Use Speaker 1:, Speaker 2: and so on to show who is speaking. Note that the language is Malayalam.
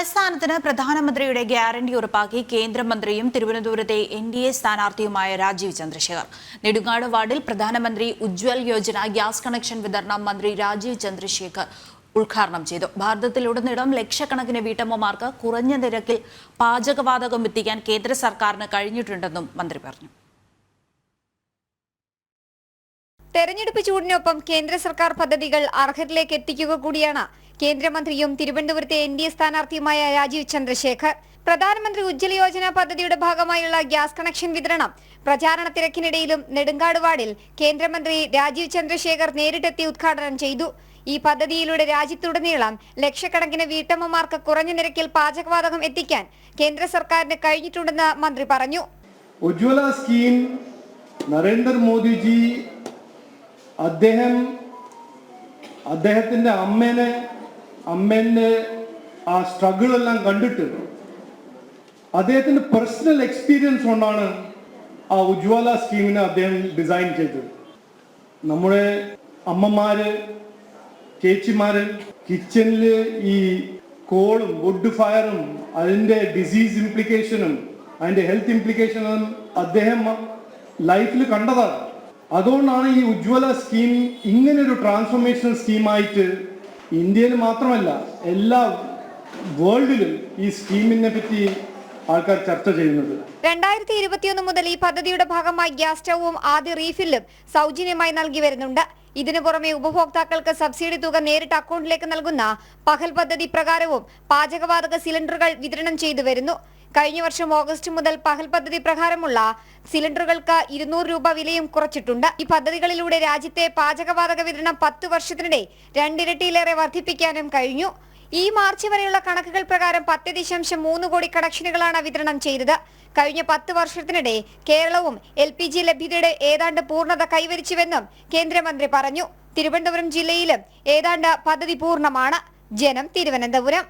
Speaker 1: തലസ്ഥാനത്തിന് പ്രധാനമന്ത്രിയുടെ ഗ്യാരണ്ടി ഉറപ്പാക്കി കേന്ദ്രമന്ത്രിയും തിരുവനന്തപുരത്തെ എൻ ഡി എ സ്ഥാനാർത്ഥിയുമായ രാജീവ് ചന്ദ്രശേഖർ. നെടുങ്ങാട് വാർഡിൽ പ്രധാനമന്ത്രി ഉജ്ജ്വൽ യോജന ഗ്യാസ് കണക്ഷൻ വിതരണം മന്ത്രി രാജീവ് ചന്ദ്രശേഖർ ഉദ്ഘാടനം ചെയ്തു. ഭാരതത്തിലുടനീളം ലക്ഷക്കണക്കിന് വീട്ടമ്മമാർക്ക് കുറഞ്ഞ നിരക്കിൽ പാചകവാതകം എത്തിക്കാൻ കേന്ദ്ര സർക്കാരിന് കഴിഞ്ഞിട്ടുണ്ടെന്നും മന്ത്രി പറഞ്ഞു.
Speaker 2: തെരഞ്ഞെടുപ്പ് ചൂടിനൊപ്പം കേന്ദ്ര സർക്കാർ പദ്ധതികൾ അർഹരിലേക്ക് എത്തിക്കുക കൂടിയാണ്. കേന്ദ്രമന്ത്രിയും തിരുവനന്തപുരത്തെ എൻ ഡി എ സ്ഥാനാർത്ഥിയുമായ രാജീവ് ചന്ദ്രശേഖർ. പ്രധാനമന്ത്രി ഉജ്ജ്വല യോജന പദ്ധതിയുടെ ഭാഗമായുള്ള ഗ്യാസ് കണക്ഷൻ വിതരണം. പ്രചാരണ തിരക്കിനിടയിലും നെടുങ്കാട് വാർഡിൽ കേന്ദ്രമന്ത്രി രാജീവ് ചന്ദ്രശേഖർ നേരിട്ടെത്തി ഉദ്ഘാടനം ചെയ്തു. ഈ പദ്ധതിയിലൂടെ രാജ്യത്തുടനീളം ലക്ഷക്കണക്കിന് വീട്ടമ്മമാർക്ക് കുറഞ്ഞ നിരക്കിൽ പാചകവാതകം എത്തിക്കാൻ കേന്ദ്ര സർക്കാരിന് കഴിഞ്ഞിട്ടുണ്ടെന്ന് മന്ത്രി പറഞ്ഞു.
Speaker 3: ഉജ്ജ്വല സ്കീം നരേന്ദ്രമോദിജി അദ്ദേഹം അദ്ദേഹത്തിന്റെ അമ്മേനെ അമ്മേന്റെ ആ സ്ട്രഗിൾ എല്ലാം കണ്ടിട്ട് അദ്ദേഹത്തിന്റെ പേഴ്സണൽ എക്സ്പീരിയൻസ് കൊണ്ടാണ് ആ ഉജ്വല സ്കീമിനെ അദ്ദേഹം ഡിസൈൻ ചെയ്തത്. നമ്മുടെ അമ്മമാര് ചേച്ചിമാര് കിച്ചണിൽ ഈ കോളും വുഡ് ഫയറും അതിന്റെ ഡിസീസ് ഇംപ്ലിക്കേഷനും അതിന്റെ ഹെൽത്ത് ഇംപ്ലിക്കേഷനും അദ്ദേഹം ലൈഫിൽ കണ്ടതാണ്. അതുകൊണ്ടാണ് ഈ ഉജ്ജ്വല സ്കീം ഇങ്ങനൊരു ട്രാൻസ്ഫോർമേഷൻ സ്കീമായിട്ട് ഇന്ത്യയിൽ മാത്രമല്ല എല്ലാ വേൾഡിലും ഈ സ്കീമിനെ പറ്റി ആൾക്കാർ ചർച്ച ചെയ്യുന്നത്.
Speaker 2: രണ്ടായിരത്തി ഇരുപത്തിയൊന്ന് മുതൽ ഈ പദ്ധതിയുടെ ഭാഗമായി ഗ്യാസ് സ്റ്റൗവും ആദ്യ റീഫില്ലും സൗജന്യമായി നൽകി വരുന്നുണ്ട്. ഇതിനു പുറമെ ഉപഭോക്താക്കൾക്ക് സബ്സിഡി തുക നേരിട്ട് അക്കൗണ്ടിലേക്ക് നൽകുന്ന പകൽ പദ്ധതി പ്രകാരവും പാചകവാതക സിലിണ്ടറുകൾ വിതരണം ചെയ്തു വരുന്നു. കഴിഞ്ഞ വർഷം ഓഗസ്റ്റ് മുതൽ പകൽ പദ്ധതി പ്രകാരമുള്ള സിലിണ്ടറുകൾക്ക് ഇരുന്നൂറ് രൂപ വിലയും കുറച്ചിട്ടുണ്ട്. ഈ പദ്ധതികളിലൂടെ രാജ്യത്തെ പാചകവാതക വിതരണം പത്ത് വർഷത്തിനിടെ രണ്ടിരട്ടിയിലേറെ വർദ്ധിപ്പിക്കാനും കഴിഞ്ഞു. ഈ മാർച്ച് വരെയുള്ള കണക്കുകൾ പ്രകാരം പത്ത് ദശാംശം മൂന്ന് കോടി കണക്ഷനുകളാണ് വിതരണം ചെയ്തത്. കഴിഞ്ഞ പത്ത് വർഷത്തിനിടെ കേരളവും എൽ പി ജി ലഭ്യതയുടെ ഏതാണ്ട് പൂർണത കൈവരിച്ചുവെന്നും കേന്ദ്രമന്ത്രി പറഞ്ഞു. തിരുവനന്തപുരം ജില്ലയിലും ഏതാണ്ട് പദ്ധതി പൂർണമാണ്. ജനം തിരുവനന്തപുരം.